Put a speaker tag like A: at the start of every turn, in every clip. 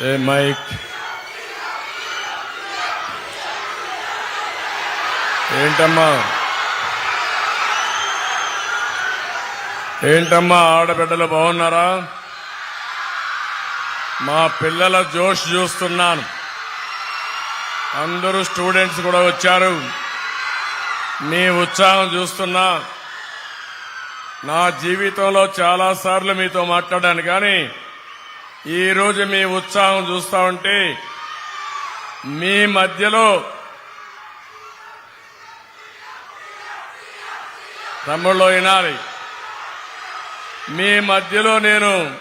A: Eh, ఏ mic ఏంటమ్మా? ఏంటమ్మా ఆడబిడ్డలు బాగున్నారా? మా పిల్లల జోష్ చూస్తున్నాను. అందరూ స్టూడెంట్స్ కూడా వచ్చారు. మీ ఉత్సాహం చూస్తున్నా. నా జీవితంలో చాలా సార్లు మీతో మాట్లాడాను కానీ ఈరోజు మీ ఉత్సాహం చూస్తా ఉంటే మీ మధ్యలో తమ్ముళ్ళు వినాలి. మీ మధ్యలో నేను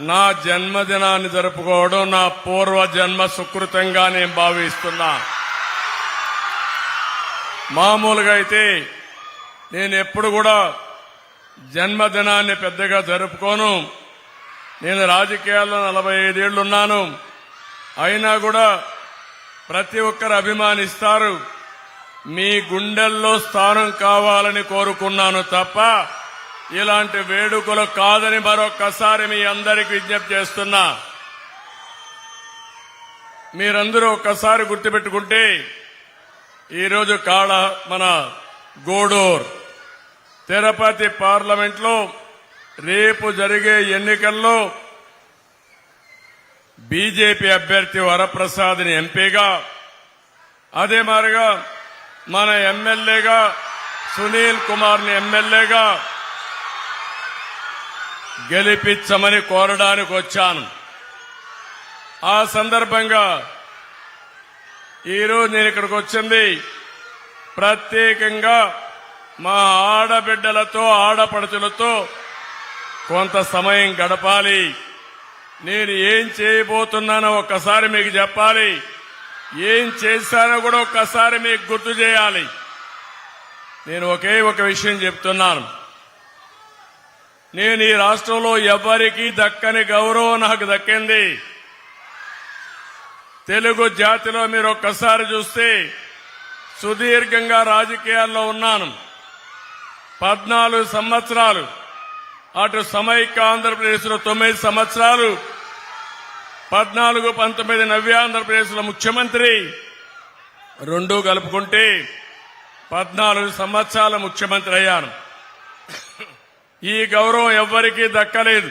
A: నా జన్మదినాన్ని జరుపుకోవడం నా పూర్వ జన్మ సుకృతంగా నేను భావిస్తున్నా. మామూలుగా అయితే నేను ఎప్పుడు కూడా జన్మదినాన్ని పెద్దగా జరుపుకోను. నేను రాజకీయాల్లో నలభై ఐదేళ్ళున్నాను. అయినా కూడా ప్రతి ఒక్కరు అభిమానిస్తారు. మీ గుండెల్లో స్థానం కావాలని కోరుకున్నాను తప్ప ఇలాంటి వేడుకలు కాదని మరొక్కసారి మీ అందరికి విజ్ఞప్తి చేస్తున్నా. మీరందరూ ఒక్కసారి గుర్తుపెట్టుకుంటే ఈరోజు కాడ మన గోడూర్ తిరుపతి పార్లమెంట్లో రేపు జరిగే ఎన్నికల్లో బీజేపీ అభ్యర్థి వరప్రసాద్ని ఎంపీగా అదే మారిగా మన ఎమ్మెల్యేగా సునీల్ కుమార్ని ఎమ్మెల్యేగా గెలిపించమని కోరడానికి వచ్చాను. ఆ సందర్భంగా ఈరోజు నేను ఇక్కడికి వచ్చింది ప్రత్యేకంగా మా ఆడబిడ్డలతో ఆడపడుచులతో కొంత సమయం గడపాలి. నేను ఏం చేయబోతున్నానో ఒక్కసారి మీకు చెప్పాలి. ఏం చేశానో కూడా ఒక్కసారి మీకు గుర్తు చేయాలి. నేను ఒకే ఒక విషయం చెప్తున్నాను. నేను ఈ రాష్ట్రంలో ఎవరికీ దక్కని గౌరవం నాకు దక్కింది. తెలుగు జాతిలో మీరు ఒక్కసారి చూస్తే సుదీర్ఘంగా రాజకీయాల్లో ఉన్నాను. పద్నాలుగు సంవత్సరాలు అటు సమైక్య ఆంధ్రప్రదేశ్లో తొమ్మిది సంవత్సరాలు పద్నాలుగు పంతొమ్మిది నవ్య ఆంధ్రప్రదేశ్లో ముఖ్యమంత్రి రెండు కలుపుకుంటే పద్నాలుగు సంవత్సరాల ముఖ్యమంత్రి అయ్యాను. ఈ గౌరవం ఎవ్వరికీ దక్కలేదు.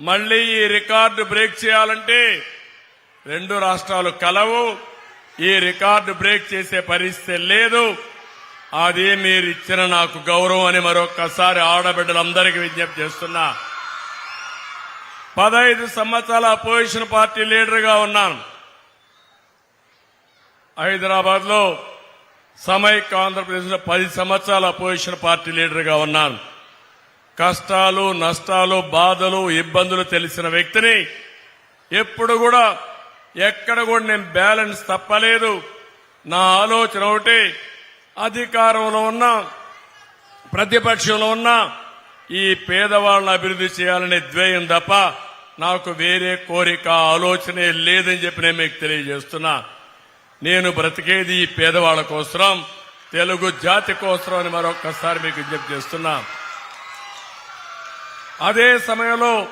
A: మళ్ళీ ఈ రికార్డు బ్రేక్ చేయాలంటే రెండు రాష్ట్రాలు కలవు. ఈ రికార్డు బ్రేక్ చేసే పరిస్థితి లేదు. అది మీరు ఇచ్చిన నాకు గౌరవం అని మరొక్కసారి ఆడబిడ్డలందరికీ విజ్ఞప్తి చేస్తున్నా. పదహైదు సంవత్సరాల అపోజిషన్ పార్టీ లీడర్గా ఉన్నాను. హైదరాబాద్లో సమైక్య ఆంధ్రప్రదేశ్లో పది సంవత్సరాల అపోజిషన్ పార్టీ లీడర్గా ఉన్నాను. కష్టాలు నష్టాలు బాధలు ఇబ్బందులు తెలిసిన వ్యక్తిని ఎప్పుడు కూడా ఎక్కడ కూడా నేను బ్యాలెన్స్ తప్పలేదు. నా ఆలోచన ఒకటి అధికారంలో ఉన్నా ప్రతిపక్షంలో ఉన్నా ఈ పేదవాళ్ళని అభివృద్ధి చేయాలనే ద్వేయం తప్ప నాకు వేరే కోరిక ఆలోచనే లేదని చెప్పి నేను మీకు తెలియజేస్తున్నా. నేను బ్రతికేది ఈ పేదవాళ్ళ కోసం తెలుగు జాతి కోసం అని మరొకసారి మీకు విజ్ఞప్తి చేస్తున్నా. అదే సమయంలో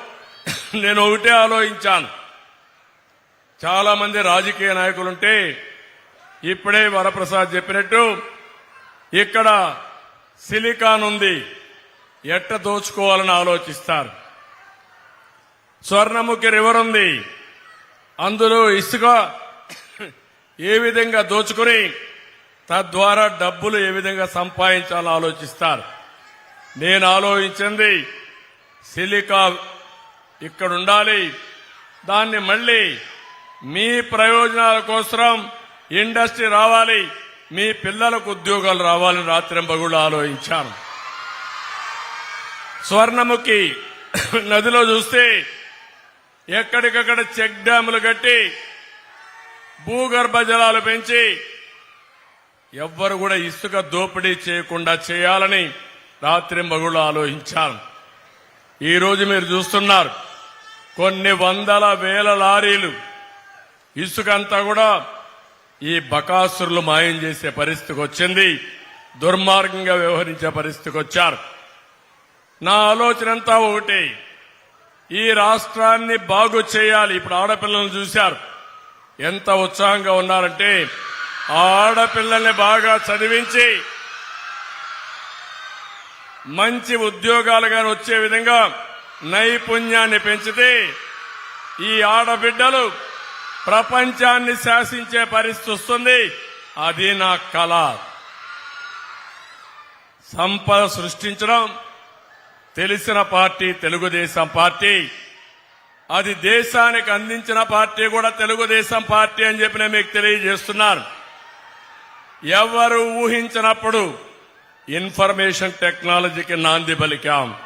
A: నేను ఒకటే ఆలోచించాను. చాలా మంది రాజకీయ నాయకులుంటే ఇప్పుడే వరప్రసాద్ చెప్పినట్టు ఇక్కడ సిలికాన్ ఉంది. ఎట్ట దోచుకోవాలని ఆలోచిస్తారు. స్వర్ణముఖి రివర్ ఉంది. అందులో ఇసుక ఏ విధంగా దోచుకుని తద్వారా డబ్బులు ఏ విధంగా సంపాదించాలని ఆలోచిస్తారు. నేను ఆలోచించింది సిలికా ఇక్కడ ఉండాలి. దాన్ని మళ్ళీ మీ ప్రయోజనాల కోసం ఇండస్ట్రీ రావాలి. మీ పిల్లలకు ఉద్యోగాలు రావాలని రాత్రింబగుళ్ళు ఆలోచించాను. స్వర్ణముఖి నదిలో చూస్తే ఎక్కడికక్కడ చెక్ డ్యాములు కట్టి భూగర్భ జలాలు పెంచి ఎవ్వరు కూడా ఇసుక దోపిడీ చేయకుండా చేయాలని రాత్రింబగుళ్ళు ఆలోచించాను. ఈరోజు మీరు చూస్తున్నారు కొన్ని వందల వేల లారీలు ఇసుకంతా కూడా ఈ బకాసురులు మాయం చేసే పరిస్థితికి వచ్చింది. దుర్మార్గంగా వ్యవహరించే పరిస్థితికి వచ్చారు. నా ఆలోచన అంతా ఒకటే. ఈ రాష్ట్రాన్ని బాగు చేయాలి. ఇప్పుడు ఆడపిల్లలను చూశారు. ఎంత ఉత్సాహంగా ఉన్నారంటే ఆ ఆడపిల్లల్ని బాగా చదివించి మంచి ఉద్యోగాలు కానీ వచ్చే విధంగా నైపుణ్యాన్ని పెంచితే ఈ ఆడబిడ్డలు ప్రపంచాన్ని శాసించే పరిస్థితి వస్తుంది. అది నా కళ. సంపద సృష్టించడం తెలిసిన పార్టీ తెలుగుదేశం పార్టీ. అది దేశానికి అందించిన పార్టీ కూడా తెలుగుదేశం పార్టీ అని చెప్పి నేను మీకు తెలియజేస్తున్నాను. ఎవరు ఊహించినప్పుడు ఇన్ఫర్మేషన్ టెక్నాలజీకి నాంది పలికాం.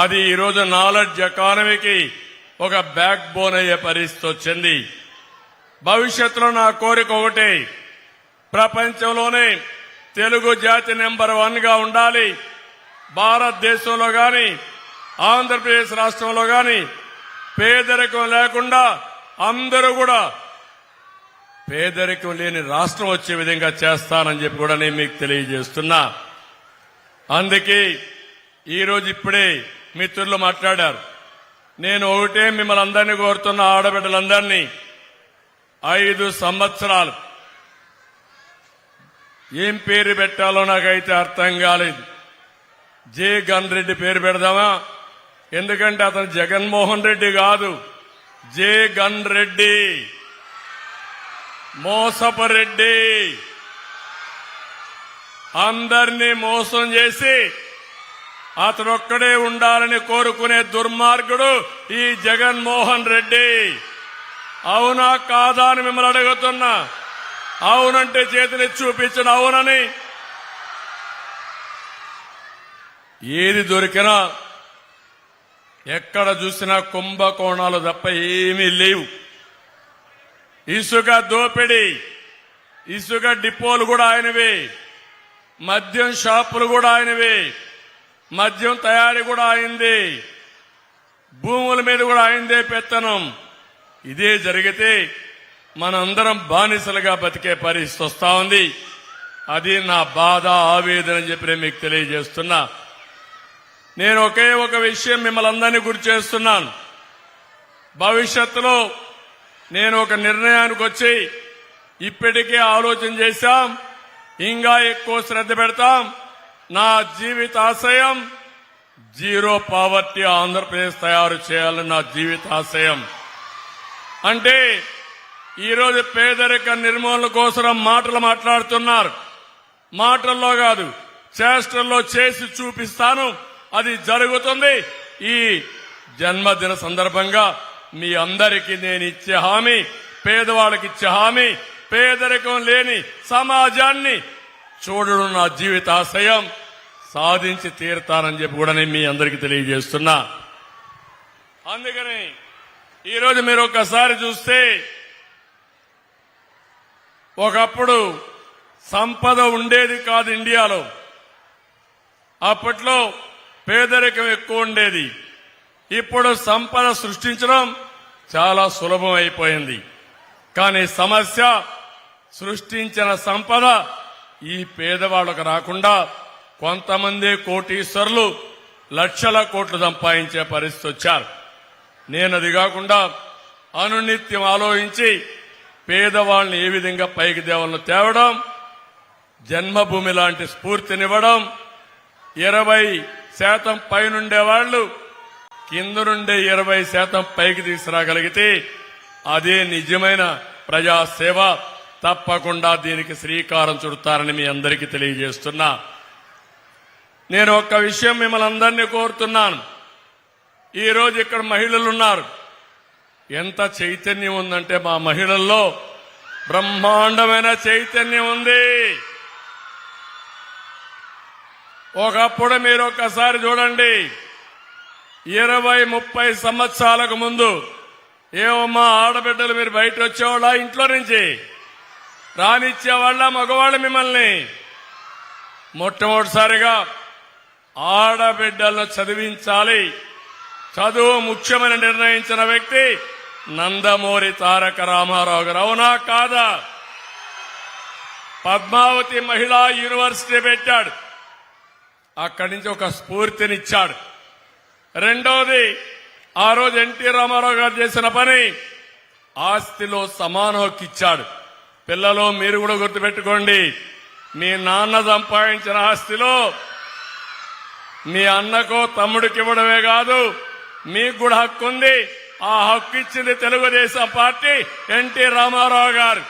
A: అది ఈరోజు నాలెడ్జ్ ఎకానమీకి ఒక బ్యాక్ బోన్ అయ్యే పరిస్థితి వచ్చింది. భవిష్యత్తులో నా కోరిక ఒకటే ప్రపంచంలోనే తెలుగు జాతి నెంబర్ వన్గా ఉండాలి. భారతదేశంలో గాని ఆంధ్రప్రదేశ్ రాష్ట్రంలో గాని పేదరికం లేకుండా అందరూ కూడా పేదరికం లేని రాష్ట్రం వచ్చే విధంగా చేస్తానని చెప్పి కూడా నేను మీకు తెలియజేస్తున్నా. అందుకే ఈరోజు ఇప్పుడే మిత్రులు మాట్లాడారు. నేను ఒకటే మిమ్మల్ని అందరినీ కోరుతున్న ఆడబిడ్డలందరినీ. ఐదు సంవత్సరాలు. ఏం పేరు పెట్టాలో నాకైతే అర్థం కాలేదు. జే గన్ రెడ్డి పేరు పెడదామా? ఎందుకంటే అతను జగన్మోహన్ రెడ్డి కాదు. జే గన్ రెడ్డి. మోసపరెడ్డి అందరినీ మోసం చేసి అతడొక్కడే ఉండాలని కోరుకునే దుర్మార్గుడు ఈ జగన్మోహన్ రెడ్డి. అవునా కాదా అని మిమ్మల్ని అడుగుతున్నా. అవునంటే చేతిని చూపించను అవునని. ఏది దొరికినా ఎక్కడ చూసినా కుంభకోణాలు తప్ప ఏమీ లేవు. ఇసుక దోపిడి ఇసుక డిపోలు కూడా ఆయనవే. మద్యం షాపులు కూడా ఆయనవే. మద్యం తయారీ కూడా అయింది భూముల మీద కూడా అయిందే పెత్తనం. ఇదే జరిగితే మనందరం బానిసలుగా బతికే పరిస్థితి వస్తా ఉంది. అది నా బాధ ఆవేదన అని చెప్పి మీకు తెలియజేస్తున్నా. నేను ఒకే ఒక విషయం మిమ్మల్ని అందరినీ గురి చేస్తున్నాను. భవిష్యత్తులో నేను ఒక నిర్ణయానికి వచ్చి ఇప్పటికే ఆలోచన చేశాం ఇంకా ఎక్కువ శ్రద్ధ పెడతాం. నా జీవిత ఆశయం జీరో పావర్టీ ఆంధ్రప్రదేశ్ తయారు చేయాలని నా జీవిత ఆశయం. అంటే ఈరోజు పేదరిక నిర్మూలన కోసం మాటలు మాట్లాడుతున్నారు. మాటల్లో కాదు చేష్టల్లో చేసి చూపిస్తాను. అది జరుగుతుంది. ఈ జన్మదిన సందర్భంగా మీ అందరికీ నేను ఇచ్చే హామీ పేదవాళ్ళకి ఇచ్చే హామీ పేదరికం లేని సమాజాన్ని చూడడం నా జీవితాశయం సాధించి తీరుతానని చెప్పి కూడా నేను మీ అందరికీ తెలియజేస్తున్నా. అందుకని ఈరోజు మీరు ఒక్కసారి చూస్తే ఒకప్పుడు సంపద ఉండేది కాదు ఇండియాలో. అప్పట్లో పేదరికం ఎక్కువ ఉండేది. ఇప్పుడు సంపద సృష్టించడం చాలా సులభం అయిపోయింది. కానీ సమస్య సృష్టించిన సంపద ఈ పేదవాళ్ళకు రాకుండా కొంతమంది కోటీశ్వరులు లక్షల కోట్లు సంపాదించే పరిస్థితి వచ్చారు. నేను అది కాకుండా అనునిత్యం ఆలోచించి పేదవాళ్ళని ఏ విధంగా పైకి దేవాలను తేవడం జన్మభూమి లాంటి స్ఫూర్తినివ్వడం ఇరవై శాతం పైనుండే వాళ్ళు కింద నుండే ఇరవై శాతం పైకి తీసుకురాగలిగితే అదే నిజమైన ప్రజాసేవ. తప్పకుండా దీనికి శ్రీకారం చుడతారని మీ అందరికీ తెలియజేస్తున్నా. నేను ఒక్క విషయం మిమ్మల్ని అందరినీ కోరుతున్నాను. ఈరోజు ఇక్కడ మహిళలు ఉన్నారు. ఎంత చైతన్యం ఉందంటే మా మహిళల్లో బ్రహ్మాండమైన చైతన్యం ఉంది. ఒకప్పుడు మీరు ఒక్కసారి చూడండి. ఇరవై ముప్పై సంవత్సరాలకు ముందు ఏమమ్మా ఆడబిడ్డలు మీరు బయట వచ్చేవాళ్ళ ఇంట్లో నుంచి రానిచ్చేవాళ్ళ మగవాళ్ళు మిమ్మల్ని. మొట్టమొదటిసారిగా ఆడబిడ్డలను చదివించాలి. చదువు ముఖ్యమని నిర్ణయించిన వ్యక్తి నందమూరి తారక రామారావు గారు. అవునా కాదా? పద్మావతి మహిళా యూనివర్సిటీ పెట్టాడు. అక్కడి నుంచి ఒక స్ఫూర్తినిచ్చాడు. రెండవది ఆ రోజు ఎన్టీ రామారావు గారు చేసిన పని ఆస్తిలో సమాన హక్కు ఇచ్చాడు పిల్లలు మీరు కూడా గుర్తుపెట్టుకోండి మీ నాన్న సంపాదించిన ఆస్తిలో మీ అన్నకో తమ్ముడికి ఇవ్వడమే కాదు మీకు కూడా హక్కు ఉంది. ఆ హక్కు ఇచ్చింది తెలుగుదేశం పార్టీ ఎన్టీ రామారావు గారు.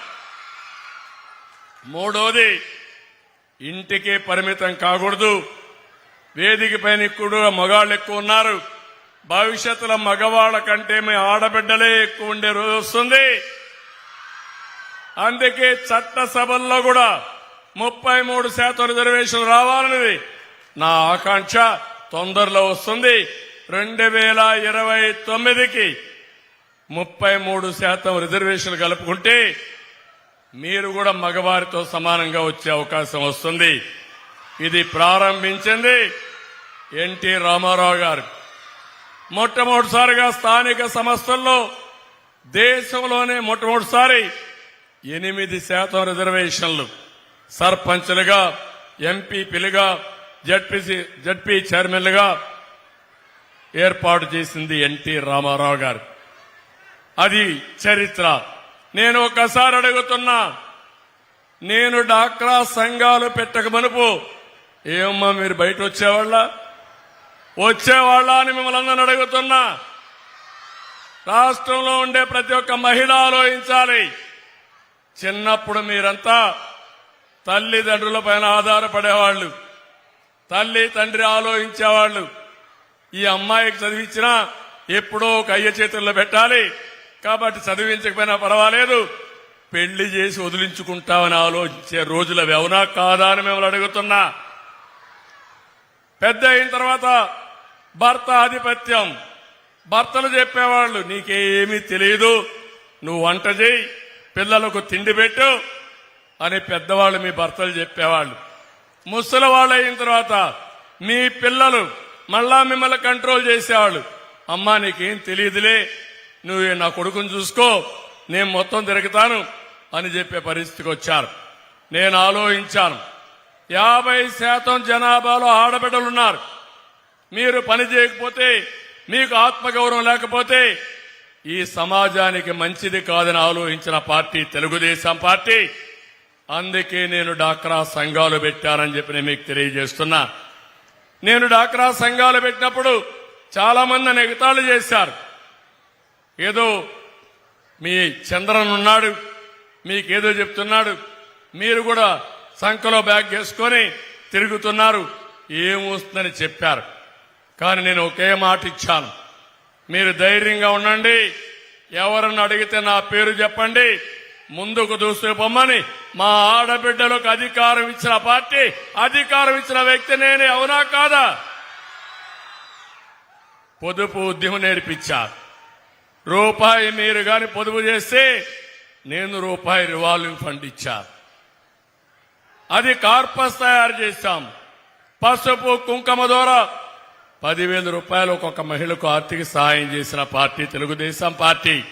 A: మూడోది ఇంటికి పరిమితం కాకూడదు. వేదిక పైన కూడా మగాళ్ళు ఎక్కువ ఉన్నారు. భవిష్యత్తులో మగవాళ్ళ కంటే మీ ఆడబిడ్డలే ఎక్కువ ఉండే రోజు వస్తుంది. అందుకే చట్టసభల్లో కూడా ముప్పై మూడు శాతం రిజర్వేషన్ రావాలన్నది నా ఆకాంక్ష. తొందరలో వస్తుంది. రెండు వేల ఇరవై తొమ్మిదికి ముప్పై మూడు శాతం రిజర్వేషన్ కలుపుకుంటే మీరు కూడా మగవారితో సమానంగా వచ్చే అవకాశం వస్తుంది. ఇది ప్రారంభించింది ఎన్టీ రామారావు గారు. మొట్టమొదటిసారిగా స్థానిక సంస్థల్లో దేశంలోనే మొట్టమొదటిసారి ఎనిమిది శాతం రిజర్వేషన్లు సర్పంచ్లుగా ఎంపీపీలుగా జడ్పీసీ జడ్పీ చైర్మన్లుగా ఏర్పాటు చేసింది ఎన్టీ రామారావు గారు. అది చరిత్ర. నేను ఒకసారి అడుగుతున్నా నేను డాక్రా సంఘాలు పెట్టక మనుపు. ఏమమ్మా మీరు బయట వచ్చేవాళ్ళ? వచ్చేవాళ్ళ అని మిమ్మల్ని అందరిని అడుగుతున్నా. రాష్ట్రంలో ఉండే ప్రతి ఒక్క మహిళ ఆలోచించాలి. చిన్నప్పుడు మీరంతా తల్లిదండ్రుల పైన ఆధారపడేవాళ్ళు. తల్లి తండ్రి ఆలోచించేవాళ్ళు. ఈ అమ్మాయికి చదివించినా ఎప్పుడో ఒక అయ్య చేతుల్లో పెట్టాలి. కాబట్టి చదివించకపోయినా పర్వాలేదు. పెళ్ళి చేసి వదిలించుకుంటామని ఆలోచించే రోజుల అవునా కాదా అని మిమ్మల్ని అడుగుతున్నా. పెద్ద అయిన తర్వాత భర్త ఆధిపత్యం. భర్తలు చెప్పేవాళ్ళు నీకేమీ తెలియదు నువ్వు వంట చేయి పిల్లలకు తిండి పెట్టు అని పెద్దవాళ్ళు మీ భర్తలు చెప్పేవాళ్ళు. ముసలి వాళ్ళు అయిన తర్వాత మీ పిల్లలు మళ్ళా మిమ్మల్ని కంట్రోల్ చేసేవాళ్ళు. అమ్మా నీకేం తెలియదులే. నువ్వు నా కొడుకుని చూసుకో. నేను మొత్తం తిరుగుతాను అని చెప్పే పరిస్థితికి వచ్చారు. నేను ఆలోచించాను. యాభై శాతం జనాభాలో ఆడబిడ్డలున్నారు మీరు పని చేయకపోతే మీకు ఆత్మగౌరవం లేకపోతే ఈ సమాజానికి మంచిది కాదని ఆలోచించిన పార్టీ తెలుగుదేశం పార్టీ. అందుకే నేను డాక్రా సంఘాలు పెట్టానని చెప్పి నేను మీకు తెలియజేస్తున్నా. నేను డాక్రా సంఘాలు పెట్టినప్పుడు చాలా మంది నన్ను ఎగతాళి చేశారు. ఏదో మీ చంద్రన్ ఉన్నాడు మీకేదో చెప్తున్నాడు మీరు కూడా సంఖలో బ్యాగ్ వేసుకొని తిరుగుతున్నారు ఏమొస్తుందని చెప్పారు. కానీ నేను ఒకే మాట ఇచ్చాను. మీరు ధైర్యంగా ఉండండి ఎవరన్నా అడిగితే నా పేరు చెప్పండి ముందుకు దూసుకుపోమ్మని మా ఆడబిడ్డలకు అధికారం ఇచ్చిన పార్టీ అధికారం ఇచ్చిన వ్యక్తి నేనే అవునా కాదా? పొదుపు ఉద్యమం నేర్పించారు రూపాయి మీరు గాని పొదుపు చేస్తే నేను రూపాయి రివాల్వింగ్ ఫండ్ ఇచ్చాను అది కార్పస్ తయారు చేశాం. పసుపు కుంకుమ ద్వారా పదివేల రూపాయలు ఒక్కొక్క మహిళకు ఆర్థిక సహాయం చేసిన పార్టీ తెలుగుదేశం పార్టీ.